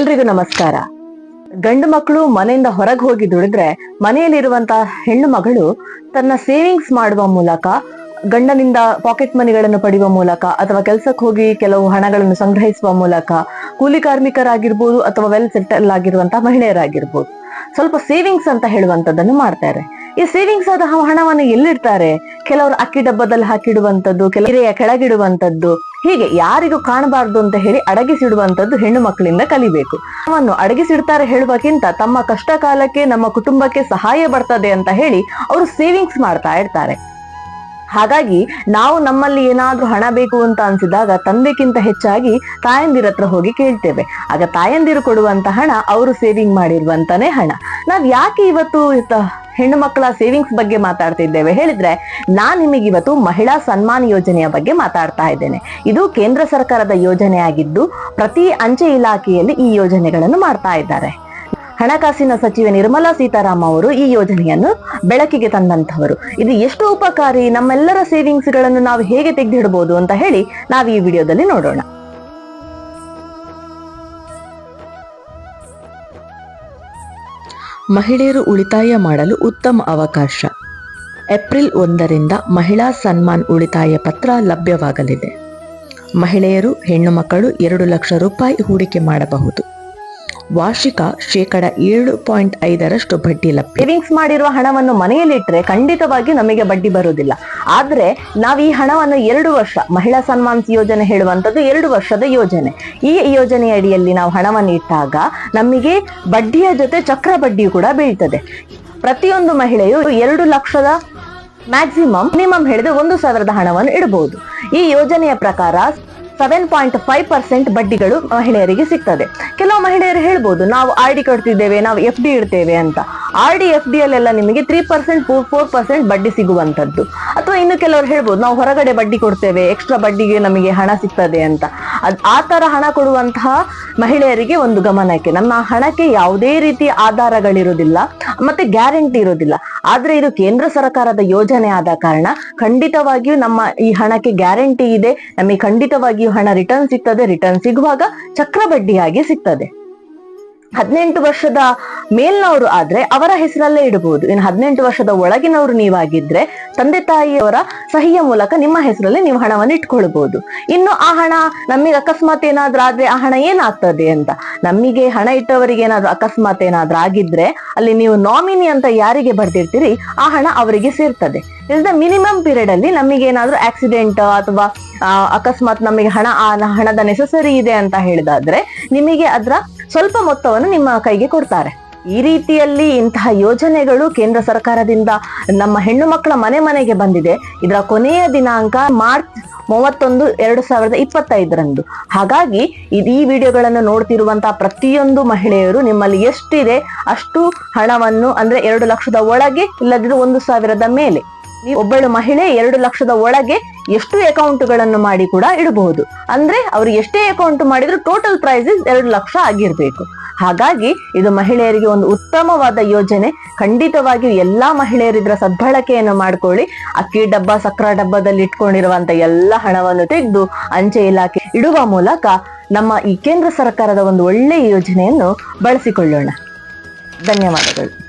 ಎಲ್ರಿಗೂ ನಮಸ್ಕಾರ. ಗಂಡು ಮಕ್ಕಳು ಮನೆಯಿಂದ ಹೊರಗೆ ಹೋಗಿ ದುಡಿದ್ರೆ ಮನೆಯಲ್ಲಿರುವಂತಹ ಹೆಣ್ಣು ಮಗಳು ತನ್ನ ಸೇವಿಂಗ್ಸ್ ಮಾಡುವ ಮೂಲಕ, ಗಂಡನಿಂದ ಪಾಕೆಟ್ ಮನಿಗಳನ್ನು ಪಡೆಯುವ ಮೂಲಕ, ಅಥವಾ ಕೆಲಸಕ್ಕೆ ಹೋಗಿ ಕೆಲವು ಹಣಗಳನ್ನು ಸಂಗ್ರಹಿಸುವ ಮೂಲಕ, ಕೂಲಿ ಕಾರ್ಮಿಕರಾಗಿರ್ಬೋದು ಅಥವಾ ವೆಲ್ ಸೆಟಲ್ ಆಗಿರುವಂತಹ ಮಹಿಳೆಯರಾಗಿರ್ಬೋದು. ಸ್ವಲ್ಪ ಸೇವಿಂಗ್ಸ್ ಅಂತ ಹೇಳುವಂತದ್ದನ್ನು ಮಾಡ್ತಾರೆ. ಈ ಸೇವಿಂಗ್ಸ್ ಆದ ಹಣವನ್ನು ಎಲ್ಲಿಡ್ತಾರೆ? ಕೆಲವರು ಅಕ್ಕಿ ಡಬ್ಬದಲ್ಲಿ ಹಾಕಿಡುವಂತದ್ದು ಕೆಲವರೆಯ ಕೆಳಗಿಡುವಂತದ್ದು ಹೀಗೆ ಯಾರಿಗೂ ಕಾಣಬಾರ್ದು ಅಂತ ಹೇಳಿ ಅಡಗಿಸಿಡುವಂತದ್ದು ಹೆಣ್ಣು ಮಕ್ಕಳಿಂದ ಕಲಿಬೇಕು. ಅವನ್ನು ಅಡಗಿಸಿಡ್ತಾರೆ ಹೇಳುವಕ್ಕಿಂತ ತಮ್ಮ ಕಷ್ಟ ಕಾಲಕ್ಕೆ ನಮ್ಮ ಕುಟುಂಬಕ್ಕೆ ಸಹಾಯ ಬರ್ತದೆ ಅಂತ ಹೇಳಿ ಅವರು ಸೇವಿಂಗ್ಸ್ ಮಾಡ್ತಾ ಇರ್ತಾರೆ. ಹಾಗಾಗಿ ನಾವು ನಮ್ಮಲ್ಲಿ ಏನಾದ್ರೂ ಹಣ ಬೇಕು ಅಂತ ಅನ್ಸಿದಾಗ ತಂದೆಕ್ಕಿಂತ ಹೆಚ್ಚಾಗಿ ತಾಯಂದಿರ ಹತ್ರ ಹೋಗಿ ಕೇಳ್ತೇವೆ. ಆಗ ತಾಯಂದಿರು ಕೊಡುವಂತ ಹಣ ಅವರು ಸೇವಿಂಗ್ ಮಾಡಿರುವಂತಾನೆ ಹಣ. ನಾವ್ ಯಾಕೆ ಇವತ್ತು ಹೆಣ್ಣು ಮಕ್ಕಳ ಸೇವಿಂಗ್ಸ್ ಬಗ್ಗೆ ಮಾತಾಡ್ತಿದ್ದೇವೆ. ಹೇಳಿದ್ರೆ, ನಾನ್ ನಿಮಗೆ ಇವತ್ತು ಮಹಿಳಾ ಸನ್ಮಾನ್ ಯೋಜನೆಯ ಬಗ್ಗೆ ಮಾತಾಡ್ತಾ ಇದ್ದೇನೆ. ಇದು ಕೇಂದ್ರ ಸರ್ಕಾರದ ಯೋಜನೆ ಆಗಿದ್ದು ಪ್ರತಿ ಅಂಚೆ ಇಲಾಖೆಯಲ್ಲಿ ಈ ಯೋಜನೆಗಳನ್ನು ಮಾಡ್ತಾ ಇದ್ದಾರೆ. ಹಣಕಾಸಿನ ಸಚಿವೆ ನಿರ್ಮಲಾ ಸೀತಾರಾಮ್ ಅವರು ಈ ಯೋಜನೆಯನ್ನು ಬೆಳಕಿಗೆ ತಂದಂತವರು ಇದು ಎಷ್ಟು ಉಪಕಾರಿ? ನಮ್ಮೆಲ್ಲರ ಸೇವಿಂಗ್ಸ್ಗಳನ್ನು ನಾವು ಹೇಗೆ ತೆಗೆದಿಡಬಹುದು ಅಂತ ಹೇಳಿ ನಾವು ಈ ವಿಡಿಯೋದಲ್ಲಿ ನೋಡೋಣ. ಮಹಿಳೆಯರು ಉಳಿತಾಯ ಮಾಡಲು ಉತ್ತಮ ಅವಕಾಶ. ಏಪ್ರಿಲ್ ಒಂದರಿಂದ ಮಹಿಳಾ ಸನ್ಮಾನ್ ಉಳಿತಾಯ ಪತ್ರ ಲಭ್ಯವಾಗಲಿದೆ. ಮಹಿಳೆಯರು ಹೆಣ್ಣು ಮಕ್ಕಳು ಎರಡು ಲಕ್ಷ ರೂಪಾಯಿ ಹೂಡಿಕೆ ಮಾಡಬಹುದು. ವಾರ್ಷಿಕ ಶೇಕಡ ಏಳು ಪಾಯಿಂಟ್ ಐದರಷ್ಟು ಬಡ್ಡಿ ಲಭ್ಯ. ಸೇವಿಂಗ್ಸ್ ಮಾಡಿರುವ ಹಣವನ್ನು ಮನೆಯಲ್ಲಿಟ್ಟರೆ ಖಂಡಿತವಾಗಿ ನಮಗೆ ಬಡ್ಡಿ ಬರುವುದಿಲ್ಲ. ಆದ್ರೆ ನಾವು ಈ ಹಣವನ್ನು ಎರಡು ವರ್ಷ ಮಹಿಳಾ ಸನ್ಮಾನ್ ಯೋಜನೆ ಹೇಳುವಂತದ್ದು ಎರಡು ವರ್ಷದ ಯೋಜನೆ. ಈ ಯೋಜನೆಯ ಅಡಿಯಲ್ಲಿ ನಾವು ಹಣವನ್ನು ಇಟ್ಟಾಗ ನಮಗೆ ಬಡ್ಡಿಯ ಜೊತೆ ಚಕ್ರ ಬಡ್ಡಿಯು ಕೂಡ ಬೀಳ್ತದೆ. ಪ್ರತಿಯೊಂದು ಮಹಿಳೆಯು ಎರಡು ಲಕ್ಷದ ಮ್ಯಾಕ್ಸಿಮಮ್ ಮಿನಿಮಮ್ ಹೇಳಿದ್ರೆ ಒಂದು ಸಾವಿರದ ಹಣವನ್ನು ಇಡಬಹುದು ಈ ಯೋಜನೆಯ ಪ್ರಕಾರ ಸೆವೆನ್ ಪಾಯಿಂಟ್ ಫೈವ್ ಪರ್ಸೆಂಟ್ ಬಡ್ಡಿಗಳು ಮಹಿಳೆಯರಿಗೆ ಸಿಗ್ತದೆ. ಕೆಲವು ಮಹಿಳೆಯರು ಹೇಳ್ಬೋದು, ನಾವು ಆರ್ ಡಿ ಕಟ್ತಿದ್ದೇವೆ, ನಾವು ಎಫ್ ಡಿ ಇಡ್ತೇವೆ ಅಂತ. ಆರ್ ಡಿ, ಎಫ್ ಡಿ ನಿಮಗೆ ತ್ರೀ ಪರ್ಸೆಂಟ್ ಫೋರ್ ಪರ್ಸೆಂಟ್ ಬಡ್ಡಿ ಸಿಗುವಂತದ್ದು ಅಥವಾ ಇನ್ನು ಕೆಲವರು ಹೇಳ್ಬೋದು, ನಾವು ಹೊರಗಡೆ ಬಡ್ಡಿ ಕೊಡ್ತೇವೆ ಎಕ್ಸ್ಟ್ರಾ ಬಡ್ಡಿಗೆ ನಮಗೆ ಹಣ ಸಿಗ್ತದೆ ಅಂತ. ಅದು ಆ ತರ ಹಣ ಕೊಡುವಂತಹ ಮಹಿಳೆಯರಿಗೆ ಒಂದು ಗಮನಕ್ಕೆ. ನಮ್ಮ ಹಣಕ್ಕೆ ಯಾವುದೇ ರೀತಿಯ ಆಧಾರಗಳಿರುವುದಿಲ್ಲ, ಮತ್ತೆ ಗ್ಯಾರಂಟಿ ಇರೋದಿಲ್ಲ ಆದ್ರೆ ಇದು ಕೇಂದ್ರ ಸರ್ಕಾರದ ಯೋಜನೆ ಆದ ಕಾರಣ ಖಂಡಿತವಾಗಿಯೂ ನಮ್ಮ ಈ ಹಣಕ್ಕೆ ಗ್ಯಾರಂಟಿ ಇದೆ. ನಮಗೆ ಖಂಡಿತವಾಗಿಯೂ ಹಣ ರಿಟರ್ನ್ ಸಿಗ್ತದೆ. ರಿಟರ್ನ್ ಸಿಗುವಾಗ ಚಕ್ರ ಬಡ್ಡಿಯಾಗಿ ಸಿಗ್ತದೆ. ಹದಿನೆಂಟು ವರ್ಷದ ಮೇಲ್ನವರು ಆದ್ರೆ ಅವರ ಹೆಸರಲ್ಲೇ ಇಡಬಹುದು. ಇನ್ನು ಹದಿನೆಂಟು ವರ್ಷದ ಒಳಗಿನವರು ನೀವಾಗಿದ್ರೆ ತಂದೆ ತಾಯಿಯವರ ಸಹಿಯ ಮೂಲಕ ನಿಮ್ಮ ಹೆಸರಲ್ಲಿ ನೀವು ಹಣವನ್ನು ಇಟ್ಕೊಳ್ಬಹುದು. ಇನ್ನು ಆ ಹಣ ನಮಗೆ ಅಕಸ್ಮಾತ್ ಏನಾದ್ರೂ ಆದ್ರೆ ಆ ಹಣ ಏನಾಗ್ತದೆ ಅಂತ. ನಮಗೆ ಹಣ ಇಟ್ಟವರಿಗೆ ಏನಾದ್ರೂ ಅಕಸ್ಮಾತ್ ಏನಾದ್ರೂ ಆಗಿದ್ರೆ ಅಲ್ಲಿ ನೀವು ನಾಮಿನಿ ಅಂತ ಯಾರಿಗೆ ಬರ್ದಿರ್ತೀರಿ, ಆ ಹಣ ಅವರಿಗೆ ಸೇರ್ತದೆ. ಇಲ್ಲದ ಮಿನಿಮಮ್ ಪೀರಿಯಡ್ ಅಲ್ಲಿ ನಮಗೆ ಏನಾದ್ರೂ ಆಕ್ಸಿಡೆಂಟ್ ಅಥವಾ ಅಕಸ್ಮಾತ್ ನಮಗೆ ಹಣ ಹಣದ ನೆಸೆಸರಿ ಇದೆ ಅಂತ ಹೇಳಿದಾದ್ರೆ ನಿಮಗೆ ಅದರ ಸ್ವಲ್ಪ ಮೊತ್ತವನ್ನು ನಿಮ್ಮ ಕೈಗೆ ಕೊಡ್ತಾರೆ. ಈ ರೀತಿಯಲ್ಲಿ ಇಂತಹ ಯೋಜನೆಗಳು ಕೇಂದ್ರ ಸರ್ಕಾರದಿಂದ ನಮ್ಮ ಹೆಣ್ಣು ಮಕ್ಕಳ ಮನೆ ಮನೆಗೆ ಬಂದಿದೆ. ಇದರ ಕೊನೆಯ ದಿನಾಂಕ ಮಾರ್ಚ್ ಮೂವತ್ತೊಂದು, ಎರಡು ಸಾವಿರದ ಇಪ್ಪತ್ತೈದರಂದು. ಹಾಗಾಗಿ ಇದು ಈ ವಿಡಿಯೋಗಳನ್ನು ನೋಡ್ತಿರುವಂತಹ ಪ್ರತಿಯೊಂದು ಮಹಿಳೆಯರು ನಿಮ್ಮಲ್ಲಿ ಎಷ್ಟಿದೆ ಅಷ್ಟು ಹಣವನ್ನು ಅಂದ್ರೆ ಎರಡು ಲಕ್ಷದ ಒಳಗೆ ಇಲ್ಲದಿದ್ರೆ ಒಂದು ಸಾವಿರದ ಮೇಲೆ. ನೀವು ಒಬ್ಬಳು ಮಹಿಳೆ ಎರಡು ಲಕ್ಷದ ಒಳಗೆ ಎಷ್ಟು ಅಕೌಂಟ್ಗಳನ್ನು ಮಾಡಿ ಕೂಡ ಇಡಬಹುದು. ಅಂದ್ರೆ ಅವರು ಎಷ್ಟೇ ಅಕೌಂಟ್ ಮಾಡಿದ್ರು ಟೋಟಲ್ ಪ್ರೈಸಸ್ ಎರಡು ಲಕ್ಷ ಆಗಿರ್ಬೇಕು. ಹಾಗಾಗಿ ಇದು ಮಹಿಳೆಯರಿಗೆ ಒಂದು ಉತ್ತಮವಾದ ಯೋಜನೆ. ಖಂಡಿತವಾಗಿಯೂ ಎಲ್ಲಾ ಮಹಿಳೆಯರಿದ್ರ ಸದ್ಬಳಕೆಯನ್ನು ಮಾಡ್ಕೊಳ್ಳಿ. ಅಕ್ಕಿ ಡಬ್ಬ ಸಕ್ರ ಡಬ್ಬದಲ್ಲಿ ಇಟ್ಕೊಂಡಿರುವಂತ ಎಲ್ಲ ಹಣವನ್ನು ತೆಗೆದು ಅಂಚೆ ಇಲಾಖೆ ಇಡುವ ಮೂಲಕ ನಮ್ಮ ಈ ಕೇಂದ್ರ ಸರ್ಕಾರದ ಒಂದು ಒಳ್ಳೆಯ ಯೋಜನೆಯನ್ನು ಬಳಸಿಕೊಳ್ಳೋಣ. ಧನ್ಯವಾದಗಳು.